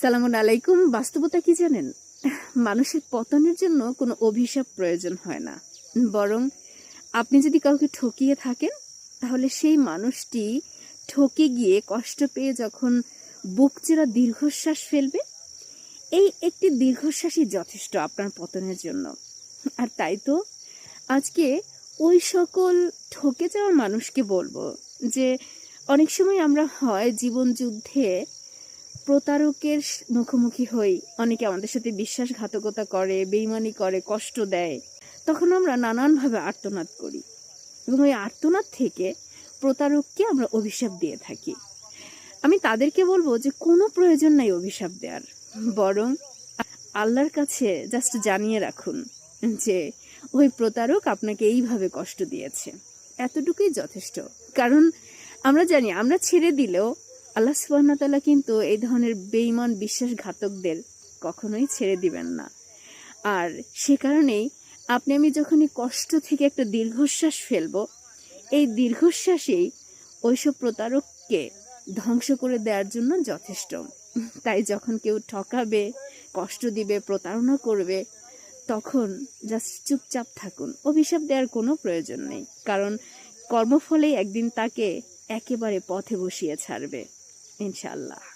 সালামুন আলাইকুম। বাস্তবতা কি জানেন? মানুষের পতনের জন্য কোনো অভিশাপ প্রয়োজন হয় না। বরং আপনি যদি কাউকে ঠকিয়ে থাকেন, তাহলে সেই মানুষটি ঠকে গিয়ে কষ্ট পেয়ে যখন বুক চেরা দীর্ঘশ্বাস ফেলবে, এই একটি দীর্ঘশ্বাসই যথেষ্ট আপনার পতনের জন্য। আর তাই তো আজকে ওই সকল ঠকে যাওয়া মানুষকে বলব যে, অনেক সময় আমরা হয় জীবন যুদ্ধে প্রতারকের মুখোমুখি হই। অনেকে আমাদের সাথে বিশ্বাসঘাতকতা করে, বেইমানি করে, কষ্ট দেয়। তখন আমরা নানানভাবে আর্তনাদ করি। এবং ওই আর্তনাদ থেকে প্রতারককে আমরা অভিশাপ দিয়ে থাকি। আমি তাদেরকে বলব যে, কোনো প্রয়োজন নাই অভিশাপ দেওয়ার বরং আল্লাহর কাছে জাস্ট জানিয়ে রাখুন যে, ওই প্রতারক আপনাকে এইভাবে কষ্ট দিয়েছে। এতটুকুই যথেষ্ট। কারণ আমরা জানি, আমরা ছেড়ে দিলেও আল্লাহ সুবাহতাল্লাহ কিন্তু এই ধরনের বেইমান বিশ্বাসঘাতকদের কখনোই ছেড়ে দিবেন না। আর সে কারণেই আপনি আমি যখনই কষ্ট থেকে একটা দীর্ঘশ্বাস ফেলব, এই দীর্ঘশ্বাসেই ওইসব প্রতারককে ধ্বংস করে দেওয়ার জন্য যথেষ্ট। তাই যখন কেউ ঠকাবে, কষ্ট দিবে, প্রতারণা করবে, তখন জাস্ট চুপচাপ থাকুন। অভিশাপ দেওয়ার কোনো প্রয়োজন নেই। কারণ কর্মফলেই একদিন তাকে একেবারে পথে বসিয়ে ছাড়বে। ইনশাল্লাহ